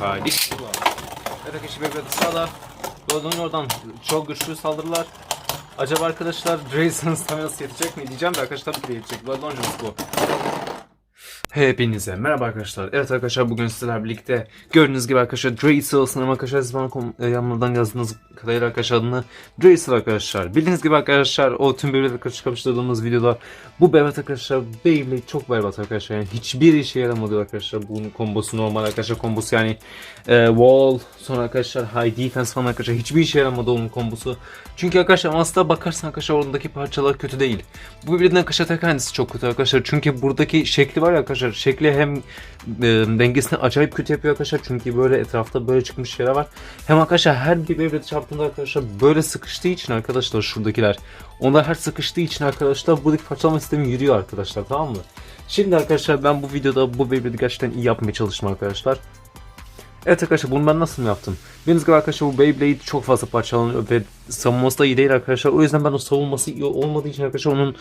Haydi. Evet arkadaşlar Beyblade sağda. Doğduğun oradan çok güçlü saldırılar. Acaba arkadaşlar Drayson'ın staminası yetecek mi diyeceğim de arkadaşlar tabii ki de yetecek. Blood Launcher'ımız bu. Hepinize merhaba arkadaşlar. Evet arkadaşlar bugün sizlerle birlikte gördüğünüz gibi arkadaşlar Draysel sınırım arkadaşlar siz bana yanlardan yazdığınız kadarıyla arkadaşlar adını Draysel arkadaşlar. Bildiğiniz gibi arkadaşlar o tüm Beyblade arkadaşlar kapıştırdığımız videoda bu Beyblade arkadaşlar Beyblade çok berbat arkadaşlar yani hiçbir işe yaramadı arkadaşlar bunun kombosu normal arkadaşlar kombosu yani e, wall sonra arkadaşlar high defense falan arkadaşlar hiçbir işe yaramadı onun kombosu. Çünkü arkadaşlar aslında bakarsan arkadaşlar oradaki parçalar kötü değil. Bu birbirinden arkadaşlar tek çok kötü arkadaşlar. Çünkü buradaki şekli var ya arkadaşlar. Şekli hem e, dengesini acayip kötü yapıyor arkadaşlar. Çünkü böyle etrafta böyle çıkmış şeyler var. Hem arkadaşlar her bir Beyblade çarptığında arkadaşlar böyle sıkıştığı için arkadaşlar şuradakiler. Onlar her sıkıştığı için arkadaşlar buradaki parçalama sistemi yürüyor arkadaşlar tamam mı? Şimdi arkadaşlar ben bu videoda bu Beyblade'i gerçekten iyi yapmaya çalıştım arkadaşlar. Evet arkadaşlar bunu ben nasıl yaptım? Bildiğiniz gibi arkadaşlar bu Beyblade çok fazla parçalanıyor ve savunması da iyi değil arkadaşlar. O yüzden ben o savunması iyi olmadığı için arkadaşlar onun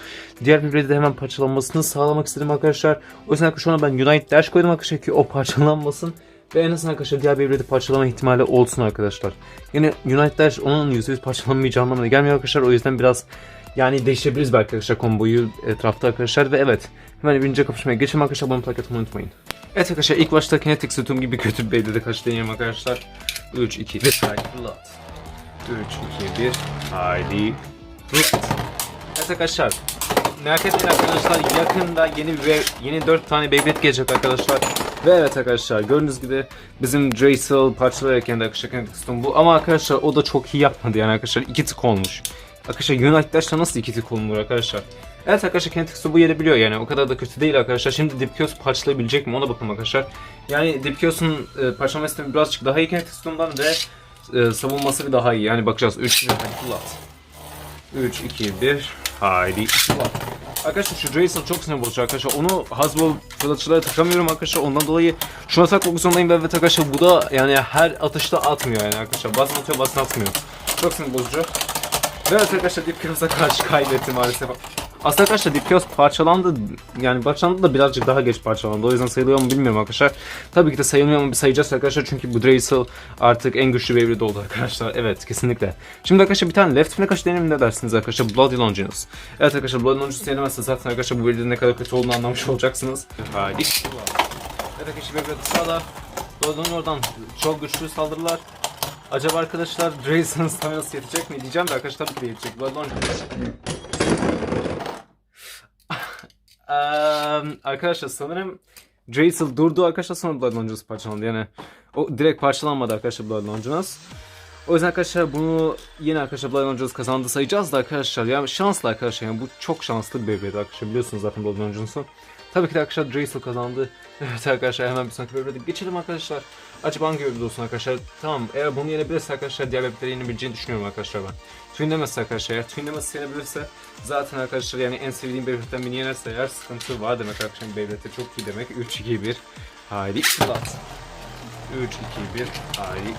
diğer Beyblade'de hemen parçalanmasını sağlamak istedim arkadaşlar. O yüzden arkadaşlar ona ben Unite Dash koydum arkadaşlar ki o parçalanmasın. Ve en azından arkadaşlar diğer Beyblade'i parçalama ihtimali olsun arkadaşlar. Yani Unite Dash onun %100 parçalanmayacağı anlamına gelmiyor arkadaşlar. O yüzden biraz yani değiştirebiliriz belki arkadaşlar komboyu etrafta arkadaşlar ve evet. Hemen birinci kapışmaya geçelim arkadaşlar. Bunu takip etmeyi unutmayın. Evet arkadaşlar ilk başta Kinetic Sütun gibi kötü bir Beyblade'e karşı deneyelim arkadaşlar. 3, 2, 1, haydi Blood. 3, 2, 1, haydi Blood. Evet arkadaşlar. Merak etmeyin arkadaşlar yakında yeni bir yeni 4 tane Beyblade gelecek arkadaşlar. Ve evet arkadaşlar gördüğünüz gibi bizim Draysel parçalayarak kendi arkadaşlar Kinetic Sütun bu. Ama arkadaşlar o da çok iyi yapmadı yani arkadaşlar 2 tık olmuş. Arkadaşlar United Dash'ta nasıl 2 tık olunur arkadaşlar? Evet arkadaşlar Kinetic Su bu yeri biliyor yani o kadar da kötü değil arkadaşlar. Şimdi Dipkios parçalayabilecek mi ona bakalım arkadaşlar. Yani Dipkios'un e, parçalama sistemi birazcık daha iyi Kinetic Su'ndan ve e, savunması bir daha iyi. Yani bakacağız. 3 2 1 kullan. 3 2 1 haydi kullan. Arkadaşlar şu Draysel çok sinir bozucu arkadaşlar. Onu Hasbro fırlatıcılara takamıyorum arkadaşlar. Ondan dolayı şuna takmak zorundayım ve evet arkadaşlar bu da yani her atışta atmıyor yani arkadaşlar. Bazen atıyor bazen atmıyor. Çok sinir bozucu. Ve evet arkadaşlar Dipkios'a karşı kaybetti maalesef. Aslında arkadaşlar Dipkios parçalandı. Yani parçalandı da birazcık daha geç parçalandı. O yüzden sayılıyor mu bilmiyorum arkadaşlar. Tabii ki de sayılmıyor mu bir sayacağız arkadaşlar. Çünkü bu Draysel artık en güçlü Beyblade oldu arkadaşlar. Evet kesinlikle. Şimdi arkadaşlar bir tane Left kaç deneyelim ne dersiniz arkadaşlar? Bloody Longinus. Evet arkadaşlar Bloody Longinus denemezse zaten arkadaşlar bu Beyblade'in ne kadar kötü olduğunu anlamış olacaksınız. Haydi. Evet arkadaşlar Beyblade sağda. Doğduğun oradan çok güçlü saldırılar. Acaba arkadaşlar Drayson'ın staminası yetecek mi diyeceğim de arkadaşlar tabii ki yetecek. Launcher. Eee, arkadaşlar sanırım Draysel durdu arkadaşlar sonra Blood Launcher's parçalandı yani. O direkt parçalanmadı arkadaşlar Blood Launcher's. O yüzden arkadaşlar bunu yine arkadaşlar Blood Launcher's kazandı sayacağız da arkadaşlar ya şanslı arkadaşlar yani bu çok şanslı bir Beyblade arkadaşlar biliyorsunuz zaten Blood Launcher's'ı. Tabii ki de arkadaşlar Draysel kazandı. Evet arkadaşlar hemen bir sonraki Beyblade'e geçelim arkadaşlar. Acaba hangi Beyblade olsun arkadaşlar? Tamam eğer bunu yenebilirse arkadaşlar diğer Beyblade'leri yenebileceğini düşünüyorum arkadaşlar ben. Twin demezse arkadaşlar eğer Twin demezse yenebilirse zaten arkadaşlar yani en sevdiğim Beyblade'den birini yenerse eğer sıkıntı var demek arkadaşlar Beyblade'de çok iyi demek. 3 2 1 haydi Klat. 3 2 1 haydi.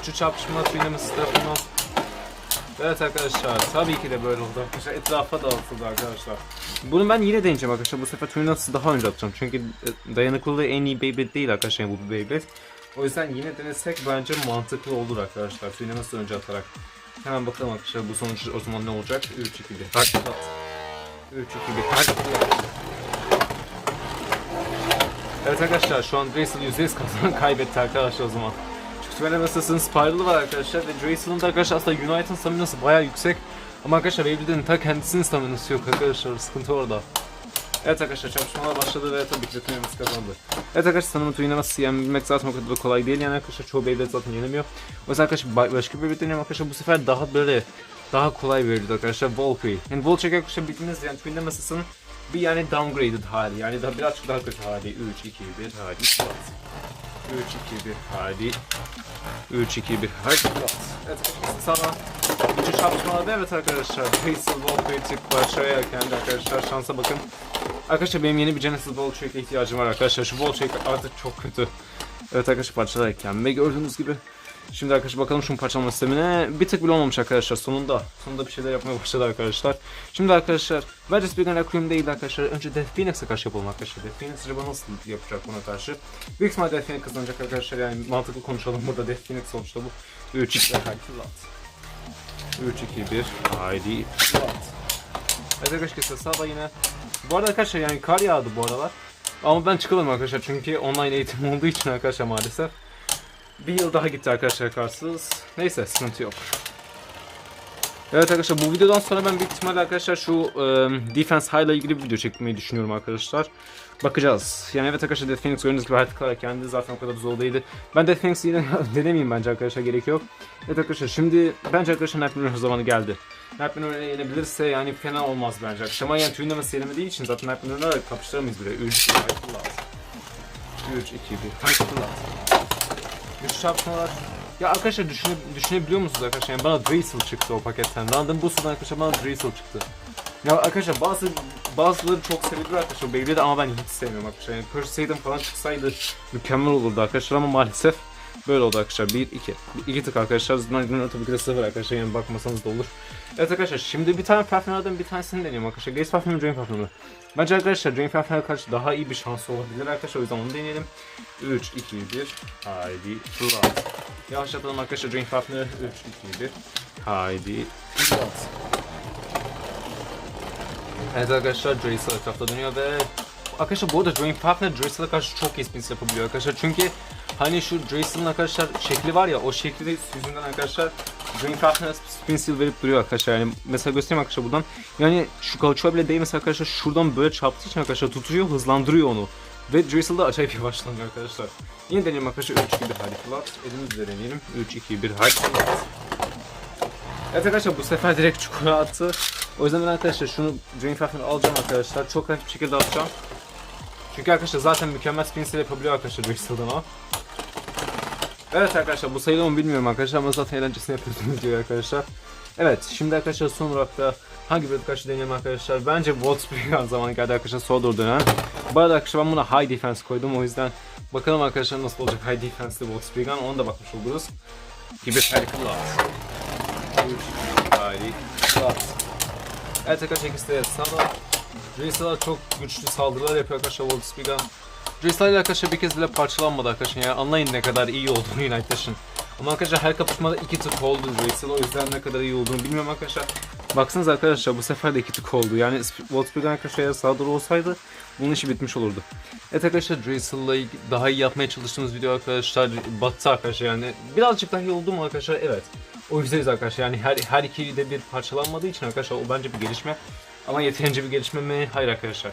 Üçü çarpışma demezse tarafından Evet arkadaşlar tabii ki de böyle oldu arkadaşlar etrafa dağıtıldı arkadaşlar. Bunu ben yine deneyeceğim arkadaşlar bu sefer Nuts'ı daha önce atacağım çünkü e, dayanıklılığı en iyi Beyblade değil arkadaşlar bu Beyblade. O yüzden yine denesek bence mantıklı olur arkadaşlar Nuts'ı önce atarak. Hemen bakalım arkadaşlar bu sonuç o zaman ne olacak? 3 2 1 hadi at. 3 2 1 hadi at. Evet arkadaşlar şu an Draysel %100 kazanan kaybetti arkadaşlar o zaman. Twin Nuts'ın Spiral'ı var arkadaşlar ve Draysel'ın da arkadaşlar aslında Unite'ın staminası bayağı yüksek. Ama arkadaşlar Beyblade'in ta kendisinin staminası yok arkadaşlar sıkıntı orada. Evet arkadaşlar çarpışmalar başladı ve tabii ki Twin'imiz kazandı. Evet arkadaşlar sanırım Twin'e nasıl yenmek zaten o kadar da kolay değil yani arkadaşlar çoğu Beyblade zaten yenemiyor. O yüzden arkadaşlar ba- başka bir Beyblade deniyorum arkadaşlar bu sefer daha böyle daha kolay Beyblade arkadaşlar Valkyrie. Yani Volchek arkadaşlar bildiğiniz yani Twin Nemesis'in bir yani downgraded hali yani daha birazcık daha kötü hali. 3, 2, 1 hadi. 3, 2, 1 hadi. 3, 2, 1 hadi. Evet sana Üçü çarpışmalarda evet arkadaşlar. Crystal Ball Critic başlayarken de arkadaşlar şansa bakın. Arkadaşlar benim yeni bir Genesis Ball Track'e ihtiyacım var arkadaşlar. Şu Ball Track artık çok kötü. Evet arkadaşlar parçalarken ve gördüğünüz gibi Şimdi arkadaşlar bakalım şunun parçalama sistemine. Bir tık bile olmamış arkadaşlar sonunda. Sonunda bir şeyler yapmaya başladı arkadaşlar. Şimdi arkadaşlar bence Speaker Requiem değil arkadaşlar. Önce Death Phoenix'e karşı yapalım arkadaşlar. Death Phoenix acaba nasıl yapacak buna karşı? Büyük ihtimalle Death Phoenix kazanacak arkadaşlar. Yani mantıklı konuşalım burada Death Phoenix sonuçta bu. 3 2 haydi flat. 3 2 1 haydi. Evet arkadaşlar sağda yine. Bu arada arkadaşlar yani kar yağdı bu aralar. Ama ben çıkamadım arkadaşlar çünkü online eğitim olduğu için arkadaşlar maalesef. Bir yıl daha gitti arkadaşlar karsız. Neyse sıkıntı yok. Evet arkadaşlar bu videodan sonra ben büyük ihtimalle arkadaşlar şu e, Defense High ile ilgili bir video çekmeyi düşünüyorum arkadaşlar. Bakacağız. Yani evet arkadaşlar Death Phoenix gördüğünüz gibi harita kendi zaten o kadar zor değildi. Ben Death Phoenix'i yine denemeyeyim bence arkadaşlar gerek yok. Evet arkadaşlar şimdi bence arkadaşlar Nightmare zamanı geldi. Nightmare yenebilirse yani fena olmaz bence arkadaşlar. Ama yani tüyünlemesi yenemediği için zaten Nightmare'la kapıştıramayız bile. 3, 2, 1, 3, 2, 1, Güç çarpmalar. Ya arkadaşlar düşüne, düşünebiliyor musunuz arkadaşlar? Yani bana Drizzle çıktı o paketten. Random Boost'dan arkadaşlar bana Drizzle çıktı. Ya arkadaşlar bazı bazıları çok sevilir arkadaşlar Beyblade'i ama ben hiç sevmiyorum arkadaşlar. Yani Perseidon falan çıksaydı mükemmel olurdu arkadaşlar ama maalesef böyle oldu arkadaşlar. 1 2 2 tık arkadaşlar. Nightmare tabii ki de 0 arkadaşlar. Yani bakmasanız da olur. Evet arkadaşlar şimdi bir tane parfümlerden bir tanesini deniyorum arkadaşlar. Gaze parfümü, Drain parfümü. Bence arkadaşlar Drain parfümüne karşı daha iyi bir şans olabilir arkadaşlar. O yüzden onu deneyelim. 3 2 1 Haydi flat. Yavaşlatalım arkadaşlar Drain parfümü. 3 2 1 Haydi flat. Evet arkadaşlar Dracer etrafta dönüyor ve Arkadaşlar bu arada Drain Partner Dracer'a karşı çok iyi spins yapabiliyor arkadaşlar çünkü hani şu Dracer'ın arkadaşlar şekli var ya o şekli de yüzünden arkadaşlar Drain Partner spins verip duruyor arkadaşlar yani mesela göstereyim arkadaşlar buradan yani şu kauçuğa bile değmesi arkadaşlar şuradan böyle çarptığı için arkadaşlar tutuyor hızlandırıyor onu ve Drizzle da acayip yavaşlanıyor arkadaşlar. Yine deneyelim arkadaşlar 3 2 1 hadi flat. Elimizle deneyelim. 3 2 1 hadi. Evet arkadaşlar bu sefer direkt çukura attı. O yüzden ben arkadaşlar şunu Drain Falcon'ı alacağım arkadaşlar. Çok hafif bir şekilde atacağım. Çünkü arkadaşlar zaten mükemmel spin yapabiliyor arkadaşlar Drizzle'dan o. Evet arkadaşlar bu sayılı mı bilmiyorum arkadaşlar ama zaten eğlencesini yapıyordum videoyu arkadaşlar. Evet şimdi arkadaşlar son olarak da hangi bir karşı deneyelim arkadaşlar. Bence Wolfsburg zamanı geldi arkadaşlar Soldier dönen. Bu arada arkadaşlar ben buna High Defense koydum o yüzden bakalım arkadaşlar nasıl olacak High Defense'li Wolfsburg'an onu da bakmış oluruz. Gibi harika Haydi. Evet arkadaşlar ikisi de sağda. Jace'lar çok güçlü saldırılar yapıyor arkadaşlar Wolfsburg'a. İle arkadaşlar bir kez bile parçalanmadı arkadaşlar yani anlayın ne kadar iyi olduğunu United'ın. Ama arkadaşlar her kapışmada iki tık oldu Jace'lar o yüzden ne kadar iyi olduğunu bilmiyorum arkadaşlar. Baksanız arkadaşlar bu sefer de iki tık oldu yani Wolfsburg'un arkadaşlar eğer sağda olsaydı bunun işi bitmiş olurdu. Evet arkadaşlar Dracel'la daha iyi yapmaya çalıştığımız video arkadaşlar battı arkadaşlar yani birazcık daha iyi oldu mu arkadaşlar evet. O yüzdeyiz arkadaşlar yani her, her iki de bir parçalanmadığı için arkadaşlar o bence bir gelişme. Ama yeterince bir gelişme mi? Hayır arkadaşlar.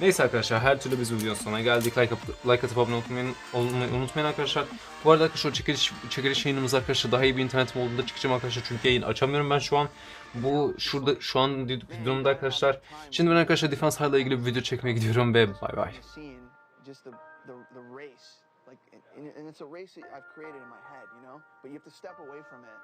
Neyse arkadaşlar her türlü biz videonun sonuna geldik. Like, like atıp abone olmayı, olmayı unutmayın arkadaşlar. Bu arada arkadaşlar çekiliş, çekiliş yayınımız arkadaşlar daha iyi bir internetim olduğunda çıkacağım arkadaşlar. Çünkü yayın açamıyorum ben şu an. Bu şurada şu an durumda arkadaşlar. Şimdi ben arkadaşlar Defense High ile ilgili bir video çekmeye gidiyorum ve bay bay. and it's a race that I've created in my head you know but you have to step away from it